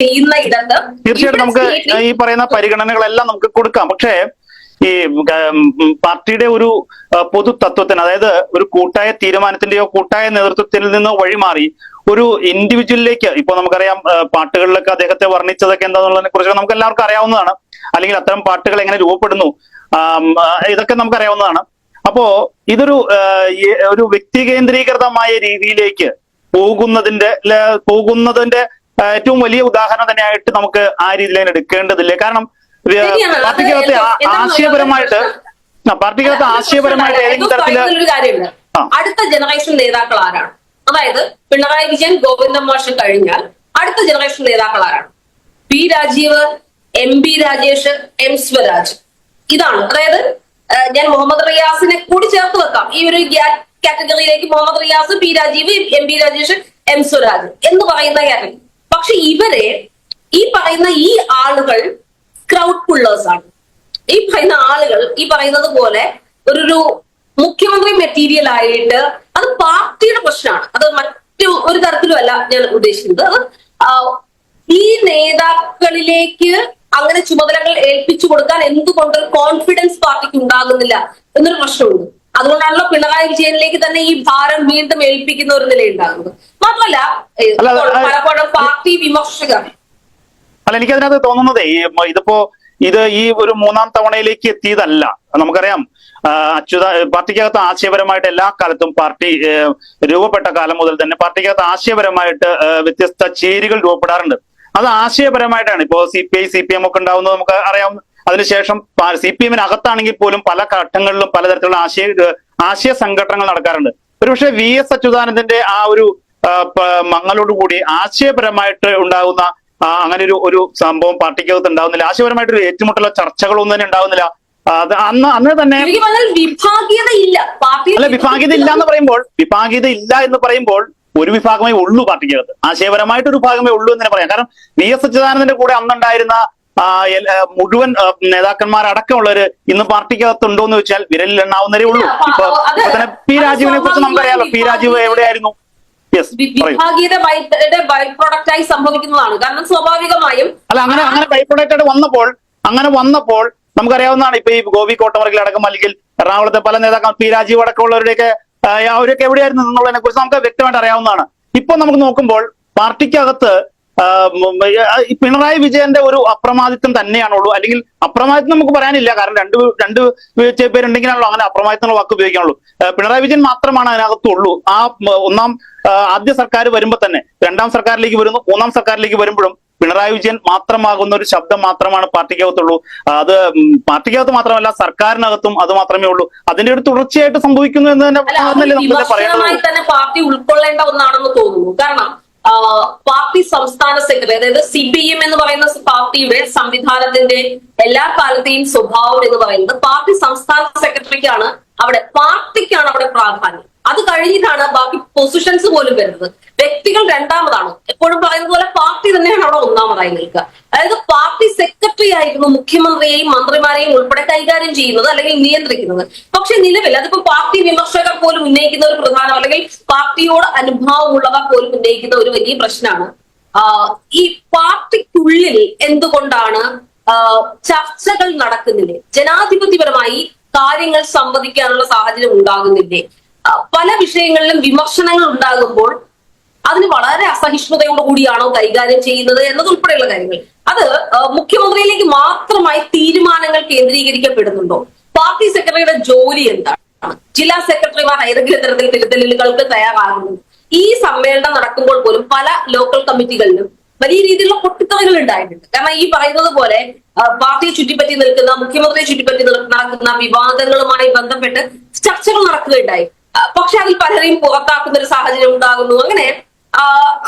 ചെയ്യുന്ന ഇടത്ത് തീർച്ചയായിട്ടും നമുക്ക് ഈ പറയുന്ന പരിഗണനകളെല്ലാം നമുക്ക് കൊടുക്കാം. പക്ഷേ ഈ പാർട്ടിയുടെ ഒരു പൊതു തത്വത്തിന് അതായത് ഒരു കൂട്ടായ തീരുമാനത്തിന്റെയോ കൂട്ടായ നേതൃത്വത്തിൽ നിന്നോ വഴിമാറി ഒരു ഇൻഡിവിജ്വലിലേക്ക് ഇപ്പൊ നമുക്കറിയാം പാട്ടുകളിലൊക്കെ അദ്ദേഹത്തെ വർണിച്ചതൊക്കെ എന്താണെന്നുള്ളതിനെ കുറിച്ച് നമുക്ക് എല്ലാവർക്കും അറിയാവുന്നതാണ്. അല്ലെങ്കിൽ അത്തരം പാട്ടുകൾ എങ്ങനെ രൂപപ്പെടുന്നു ഇതൊക്കെ നമുക്ക് ഇതൊക്കെ നമുക്കറിയാവുന്നതാണ് അപ്പോ ഇതൊരു ഒരു വ്യക്തി കേന്ദ്രീകൃതമായ രീതിയിലേക്ക് പോകുന്നതിന്റെ പോകുന്നതിന്റെ ഏറ്റവും വലിയ ഉദാഹരണം തന്നെയായിട്ട് നമുക്ക് ആ രീതിയിൽ അതിനെ എടുക്കേണ്ടതില്ലേ. കാരണം പാർട്ടിക്കകത്തെ ആശയപരമായിട്ട് പാർട്ടിക്കകത്ത് ആശയപരമായിട്ട് ഏതെങ്കിലും തരത്തിൽ. അടുത്ത ജനറേഷൻ നേതാക്കൾ ആരാണ്? അതായത് പിണറായി വിജയൻ ഗോവിന്ദൻ മാഷൻ കഴിഞ്ഞാൽ അടുത്ത ജനറേഷൻ നേതാക്കൾ ആരാണ്? P Rajeev M B Rajesh M Swaraj. ഇതാണ്. അതായത് ഞാൻ മുഹമ്മദ് റിയാസിനെ കൂടി ചേർത്ത് വെക്കാം. ഈ ഒരു കാറ്റഗറിയിലേക്ക് Muhammad Riyas P Rajeev M B Rajesh M Swaraj എന്ന് പറയുന്ന കാറ്റഗറി പക്ഷെ ഇവരെ ഈ പറയുന്ന ഈ ആളുകൾ ക്രൗഡ് പുള്ളേഴ്സ് ആണ്. ഈ പറയുന്ന ആളുകൾ ഈ പറയുന്നത് പോലെ ഒരു മുഖ്യമന്ത്രി മെറ്റീരിയൽ ആയിട്ട് അത് പാർട്ടിയുടെ പ്രശ്നമാണ് അത് മറ്റു ഒരു തരത്തിലുമല്ല ഞാൻ ഉദ്ദേശിക്കുന്നത്. അത് ഈ നേതാക്കളിലേക്ക് അങ്ങനെ ചുമതലകൾ ഏൽപ്പിച്ചു കൊടുക്കാൻ എന്തുകൊണ്ട് കോൺഫിഡൻസ് പാർട്ടിക്ക് ഉണ്ടാകുന്നില്ല എന്നൊരു പ്രശ്നമുണ്ട്. അതുകൊണ്ടാണല്ലോ പിണറായി വിജയനിലേക്ക് തന്നെ ഈ ഭാരം വീണ്ടും ഏൽപ്പിക്കുന്ന ഒരു നിലയുണ്ടാകുന്നത്. മാത്രമല്ല പലപ്പോഴും പാർട്ടി വിമർശകർ അല്ല എനിക്ക് അതിനകത്ത് തോന്നുന്നതേ ഇതിപ്പോ ഇത് ഈ ഒരു മൂന്നാം തവണയിലേക്ക് എത്തിയതല്ല. നമുക്കറിയാം അച്യുത പാർട്ടിക്കകത്ത് ആശയപരമായിട്ട് എല്ലാ കാലത്തും പാർട്ടി രൂപപ്പെട്ട കാലം മുതൽ തന്നെ പാർട്ടിക്കകത്ത് ആശയപരമായിട്ട് വ്യത്യസ്ത ചേരികൾ രൂപപ്പെടാറുണ്ട്. അത് ആശയപരമായിട്ടാണ്. ഇപ്പോ C P I C P M ഒക്കെ ഉണ്ടാവുന്നത് നമുക്ക് അറിയാം അതിനുശേഷം സി പി എമ്മിന് അകത്താണെങ്കിൽ പോലും പല ഘട്ടങ്ങളിലും പലതരത്തിലുള്ള ആശയ ആശയ സംഘടനകൾ നടക്കാറുണ്ട്. ഒരുപക്ഷെ വി എസ് അച്യുതാനന്ദന്റെ ആ ഒരു മങ്ങളോടുകൂടി ആശയപരമായിട്ട് ഉണ്ടാകുന്ന അങ്ങനെ ഒരു ഒരു സംഭവം പാർട്ടിക്കകത്ത് ഉണ്ടാവുന്നില്ല. ആശയപരമായിട്ട് ഒരു ഏറ്റുമുട്ടലോ ചർച്ചകളൊന്നും തന്നെ ഉണ്ടാവുന്നില്ല. അത് അന്ന് അന്ന് തന്നെ അല്ല വിഭാഗീയത ഇല്ല എന്ന് പറയുമ്പോൾ വിഭാഗീയത ഇല്ല എന്ന് പറയുമ്പോൾ ഒരു വിഭാഗമേ ഉള്ളൂ പാർട്ടിക്കകത്ത്. ആശയപരമായിട്ട് ഒരു വിഭാഗമേ ഉള്ളൂ എന്ന് തന്നെ പറയാം. കാരണം വി എസ് അച്യുതാനന്ദന്റെ കൂടെ അന്നുണ്ടായിരുന്ന മുഴുവൻ നേതാക്കന്മാർ നേതാക്കന്മാരടക്കമുള്ളവര് ഇന്ന് പാർട്ടിക്കകത്ത് ഉണ്ടോ എന്ന് വെച്ചാൽ വിരലിൽ എണ്ണാവുന്നതേ ഉള്ളൂ ഇപ്പൊ തന്നെ പി രാജീവിനെ കുറിച്ച് നമുക്കറിയാലോ പി രാജീവ് എവിടെയായിരുന്നു? യെസ് വി- പറയൂ. വിഭാഗീയത ബൈ പ്രോഡക്റ്റ് ആയി സംഭവിക്കുന്നതാണ്. കാരണം സ്വാഭാവികമായും അല്ല അങ്ങനെ അങ്ങനെ ബൈ പ്രൊഡക്റ്റ് വന്നപ്പോൾ അങ്ങനെ വന്നപ്പോൾ നമുക്കറിയാവുന്നതാണ്. ഇപ്പൊ ഈ ഗോപി കോട്ടമറകിൽ അടക്കം അല്ലെങ്കിൽ എറണാകുളത്തെ പല നേതാക്കൾ പി രാജീവ് അടക്കമുള്ളവരുടെയൊക്കെ അവരൊക്കെ എവിടെയായിരുന്നു എന്നുള്ളതിനെ കുറിച്ച് നമുക്ക് വ്യക്തമായിട്ട് അറിയാവുന്നതാണ്. ഇപ്പൊ നമുക്ക് നോക്കുമ്പോൾ പാർട്ടിക്കകത്ത് പിണറായി വിജയന്റെ ഒരു അപ്രമാദിത്വം തന്നെയാണുള്ളൂ. അല്ലെങ്കിൽ അപ്രമാദിത്വം നമുക്ക് പറയാനില്ല. കാരണം രണ്ട് രണ്ട് പേരുണ്ടെങ്കിലാണല്ലോ അങ്ങനെ അപ്രമാദിത്വം എന്നുള്ള വാക്ക് ഉപയോഗിക്കാനുള്ളൂ. പിണറായി വിജയൻ മാത്രമാണ് അതിനകത്തുള്ളൂ. ആ ഒന്നാം ആദ്യ സർക്കാർ വരുമ്പോ തന്നെ രണ്ടാം സർക്കാരിലേക്ക് വരുന്നു. മൂന്നാം സർക്കാരിലേക്ക് വരുമ്പോഴും പിണറായി വിജയൻ മാത്രമാകുന്ന ഒരു ശബ്ദം മാത്രമാണ് പാർട്ടിക്കകത്തുള്ളൂ. അത് പാർട്ടിക്കകത്ത് മാത്രമല്ല സർക്കാരിനകത്തും അത് മാത്രമേ ഉള്ളൂ. അതിന്റെ ഒരു തുടർച്ചയായിട്ട് സംഭവിക്കുന്നു എന്ന് തന്നെ പാർട്ടി ഉൾക്കൊള്ളേണ്ട ഒന്നാണെന്ന് തോന്നുന്നു. കാരണം പാർട്ടി സംസ്ഥാന സെക്രട്ടറി അതായത് സി പി എം എന്ന് പറയുന്ന പാർട്ടിയുടെ സംവിധാനത്തിന്റെ എല്ലാ കാലത്തെയും സ്വഭാവം എന്ന് പറയുന്നത് പാർട്ടി സംസ്ഥാന സെക്രട്ടറിക്കാണ്. അവിടെ പാർട്ടിക്കാണ് അവിടെ പ്രാധാന്യം. അത് കഴിഞ്ഞിട്ടാണ് ബാക്കി പൊസിഷൻസ് പോലും വരുന്നത്. വ്യക്തികൾ രണ്ടാമതാണ്. എപ്പോഴും പറയുന്നത് പോലെ പാർട്ടി തന്നെയാണ് അവിടെ ഒന്നാമതായി നിൽക്കുക. അതായത് പാർട്ടി സെക്രട്ടറി ആയിരുന്നു മുഖ്യമന്ത്രിയെയും മന്ത്രിമാരെയും ഉൾപ്പെടെ കൈകാര്യം ചെയ്യുന്നത് അല്ലെങ്കിൽ നിയന്ത്രിക്കുന്നത്. പക്ഷെ നിലവിൽ അതിപ്പോ പാർട്ടി വിമർശകർ പോലും ഉന്നയിക്കുന്ന ഒരു പ്രധാനം അല്ലെങ്കിൽ പാർട്ടിയോട് അനുഭാവമുള്ളവർ പോലും ഉന്നയിക്കുന്ന ഒരു വലിയ പ്രശ്നമാണ്. ഈ പാർട്ടിക്കുള്ളിൽ എന്തുകൊണ്ടാണ് ചർച്ചകൾ നടക്കുന്നില്ലേ? ജനാധിപത്യപരമായി കാര്യങ്ങൾ സംവദിക്കാനുള്ള സാഹചര്യം ഉണ്ടാകുന്നില്ലേ? പല വിഷയങ്ങളിലും വിമർശനങ്ങൾ ഉണ്ടാകുമ്പോൾ അതിന് വളരെ അസഹിഷ്ണുതയോടു കൂടിയാണോ കൈകാര്യം ചെയ്യുന്നത് എന്നതുൾപ്പെടെയുള്ള കാര്യങ്ങൾ. അത് മുഖ്യമന്ത്രിയിലേക്ക് മാത്രമായി തീരുമാനങ്ങൾ കേന്ദ്രീകരിക്കപ്പെടുന്നുണ്ടോ? പാർട്ടി സെക്രട്ടറിയുടെ ജോലി എന്താണ്? ജില്ലാ സെക്രട്ടറിമാർ ഏതെങ്കിലും തരത്തിൽ തിരുത്തലുകൾക്ക് തയ്യാറാകുന്നു. ഈ സമ്മേളനം നടക്കുമ്പോൾ പോലും പല ലോക്കൽ കമ്മിറ്റികളിലും വലിയ രീതിയിലുള്ള പൊട്ടിത്തെറികൾ ഉണ്ടായിട്ടുണ്ട്. കാരണം ഈ പറയുന്നത് പോലെ പാർട്ടിയെ ചുറ്റിപ്പറ്റി നിൽക്കുന്ന മുഖ്യമന്ത്രിയെ ചുറ്റിപ്പറ്റി നടക്കുന്ന വിവാദങ്ങളുമായി ബന്ധപ്പെട്ട് ചർച്ചകൾ നടക്കുകയുണ്ടായി. പക്ഷെ അതിൽ പലരെയും പുറത്താക്കുന്ന ഒരു സാഹചര്യം ഉണ്ടാകുന്നു. അങ്ങനെ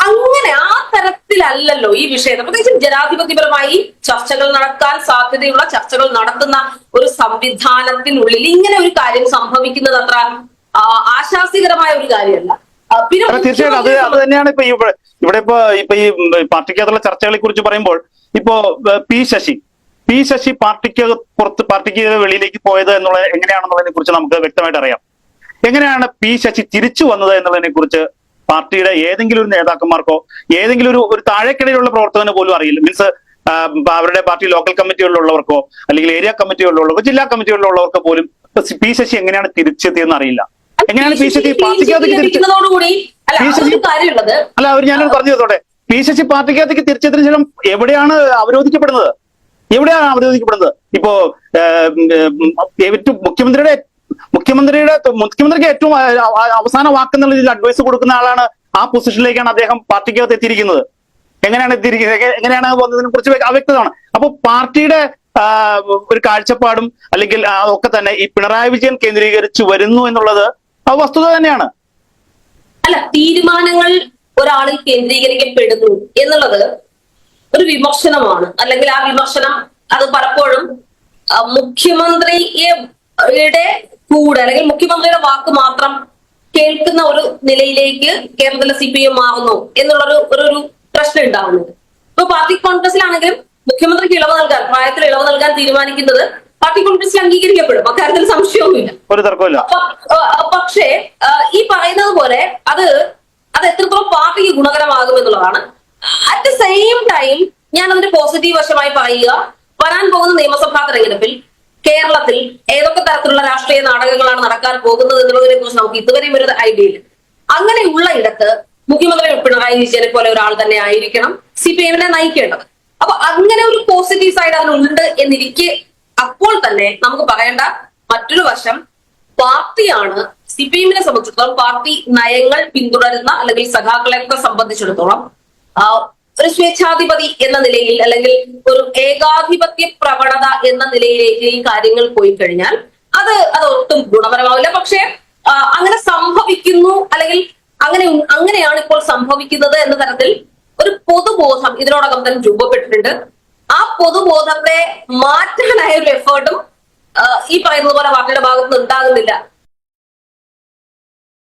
അങ്ങനെ ആ തരത്തിലല്ലല്ലോ ഈ വിഷയത്തെ പ്രത്യേകിച്ചും ജനാധിപത്യപരമായി ചർച്ചകൾ നടത്താൻ സാധ്യതയുള്ള ചർച്ചകൾ നടത്തുന്ന ഒരു സംവിധാനത്തിനുള്ളിൽ ഇങ്ങനെ ഒരു കാര്യം സംഭവിക്കുന്നത് അത്ര ആശാസികരമായ ആശാസ്യകരമായ ഒരു കാര്യമല്ല. തീർച്ചയായിട്ടും. അത് അത് തന്നെയാണ് ഇപ്പൊ ഇവിടെ ഇപ്പൊ ഇപ്പൊ ഈ പാർട്ടിക്കകത്തുള്ള ചർച്ചകളെ കുറിച്ച് പറയുമ്പോൾ ഇപ്പോ പി ശശി പി ശശി പാർട്ടിക്ക് പുറത്ത് പാർട്ടിക്ക് വെളിയിലേക്ക് പോയത് എന്നുള്ളത് എങ്ങനെയാണെന്നുള്ളതിനെ കുറിച്ച് നമുക്ക് വ്യക്തമായിട്ട് അറിയാം. എങ്ങനെയാണ് പി ശശി തിരിച്ചു വന്നത് എന്നുള്ളതിനെ കുറിച്ച് പാർട്ടിയുടെ ഏതെങ്കിലും ഒരു നേതാക്കന്മാർക്കോ ഏതെങ്കിലും ഒരു ഒരു താഴേക്കിടയിലുള്ള പ്രവർത്തകന് പോലും അറിയില്ല. മീൻസ് അവരുടെ പാർട്ടി ലോക്കൽ കമ്മിറ്റികളിലുള്ളവർക്കോ അല്ലെങ്കിൽ ഏരിയ കമ്മിറ്റികളിലുള്ളവർക്കോ ജില്ലാ കമ്മിറ്റികളിലുള്ളവർക്കോ പോലും പി ശശി എങ്ങനെയാണ് തിരിച്ചെത്തിയെന്ന് അറിയില്ല. എങ്ങനെയാണ് പി ശശി പാർട്ടിക്കകത്തേക്ക് അല്ല അവർ ഞാനൊരു പറഞ്ഞു തോട്ടെ പി ശശി പാർട്ടിക്കകത്തേക്ക് തിരിച്ചെത്തിന് ശേഷം എവിടെയാണ് അവരോധിക്കപ്പെടുന്നത്? എവിടെയാണ് അവരോധിക്കപ്പെടുന്നത്? ഇപ്പോ ഏറ്റവും മുഖ്യമന്ത്രിയുടെ മുഖ്യമന്ത്രിയുടെ മുഖ്യമന്ത്രിക്ക് ഏറ്റവും അവസാന വാക്ക് എന്നുള്ള രീതിയിൽ അഡ്വൈസ് കൊടുക്കുന്ന ആളാണ് ആ പൊസിഷനിലേക്കാണ് അദ്ദേഹം പാർട്ടിക്കകത്ത് എത്തിയിരിക്കുന്നത്. എങ്ങനെയാണ് എത്തിയിരിക്കുന്നത്? എങ്ങനെയാണ് വന്നതിനെ കുറിച്ച് അവ്യക്തമാണ് അപ്പൊ പാർട്ടിയുടെ ഒരു കാഴ്ചപ്പാടും അല്ലെങ്കിൽ അതൊക്കെ തന്നെ ഈ പിണറായി വിജയൻ കേന്ദ്രീകരിച്ച് വരുന്നു എന്നുള്ളത് വസ്തുത തന്നെയാണ്. അല്ല തീരുമാനങ്ങൾ ഒരാളിൽ കേന്ദ്രീകരിക്കപ്പെടുന്നു എന്നുള്ളത് ഒരു വിമർശനമാണ്. അല്ലെങ്കിൽ ആ വിമർശനം അത് പലപ്പോഴും മുഖ്യമന്ത്രിയുടെ കൂടെ അല്ലെങ്കിൽ മുഖ്യമന്ത്രിയുടെ വാക്ക് മാത്രം കേൾക്കുന്ന ഒരു നിലയിലേക്ക് കേരളത്തിലെ സി പി എം മാറുന്നു എന്നുള്ളൊരു ഒരു ഒരു പ്രശ്നം ഉണ്ടാവുന്നത് ഇപ്പൊ പാർട്ടി കോൺഗ്രസിലാണെങ്കിലും മുഖ്യമന്ത്രിക്ക് ഇളവ് നൽകാൻ പ്രായത്തിൽ ഇളവ് നൽകാൻ തീരുമാനിക്കുന്നത് പാർട്ടി കോൺഗ്രസിൽ അംഗീകരിക്കപ്പെടും. അക്കാര്യത്തിൽ സംശയമൊന്നുമില്ല പക്ഷേ ഈ പറയുന്നത് പോലെ അത് അത് എത്രത്തോളം പാർട്ടിക്ക് ഗുണകരമാകും എന്നുള്ളതാണ്. അറ്റ് ദ സെയിം ടൈം ഞാൻ അതിന്റെ പോസിറ്റീവ് വശമായി പറയുക. വരാൻ പോകുന്ന നിയമസഭാ തെരഞ്ഞെടുപ്പിൽ കേരളത്തിൽ ഏതൊക്കെ തരത്തിലുള്ള രാഷ്ട്രീയ നാടകങ്ങളാണ് നടക്കാൻ പോകുന്നത് എന്നുള്ളതിനെ കുറിച്ച് നമുക്ക് ഇതുവരെയും ഒരു ഐഡിയ ഇല്ല. അങ്ങനെയുള്ള ഇടത്ത് മുഖ്യമന്ത്രി പിണറായി വിജയനെ പോലെ ഒരാൾ തന്നെ ആയിരിക്കണം സി പി എമ്മിനെ നയിക്കേണ്ടത്. അപ്പൊ അങ്ങനെ ഒരു പോസിറ്റീവ് സൈഡ് അതിനുണ്ട് എന്നിരിക്കെ അപ്പോൾ തന്നെ നമുക്ക് പറയേണ്ട മറ്റൊരു വശം പാർട്ടിയാണ് സി പി എമ്മിനെ സംബന്ധിച്ചിടത്തോളം പാർട്ടി നയങ്ങൾ പിന്തുടരുന്ന അല്ലെങ്കിൽ സഖാക്കളെയൊക്കെ സംബന്ധിച്ചിടത്തോളം ഒരു സ്വേച്ഛാധിപതി എന്ന നിലയിൽ അല്ലെങ്കിൽ ഒരു ഏകാധിപത്യ പ്രവണത എന്ന നിലയിലേക്ക് ഈ കാര്യങ്ങൾ പോയി കഴിഞ്ഞാൽ അത് അത് ഒട്ടും ഗുണപരമാവില്ല. പക്ഷേ അങ്ങനെ സംഭവിക്കുന്നു അല്ലെങ്കിൽ അങ്ങനെ അങ്ങനെയാണ് ഇപ്പോൾ സംഭവിക്കുന്നത് എന്ന തരത്തിൽ ഒരു പൊതുബോധം ഇതിനോടകം തന്നെ രൂപപ്പെട്ടിട്ടുണ്ട്. ആ പൊതുബോധത്തെ മാറ്റാനായ ഒരു എഫേർട്ടും ഈ പറയുന്നത് പോലെ വാർത്തയുടെ ഭാഗത്ത് നിന്ന് ഉണ്ടാകുന്നില്ല.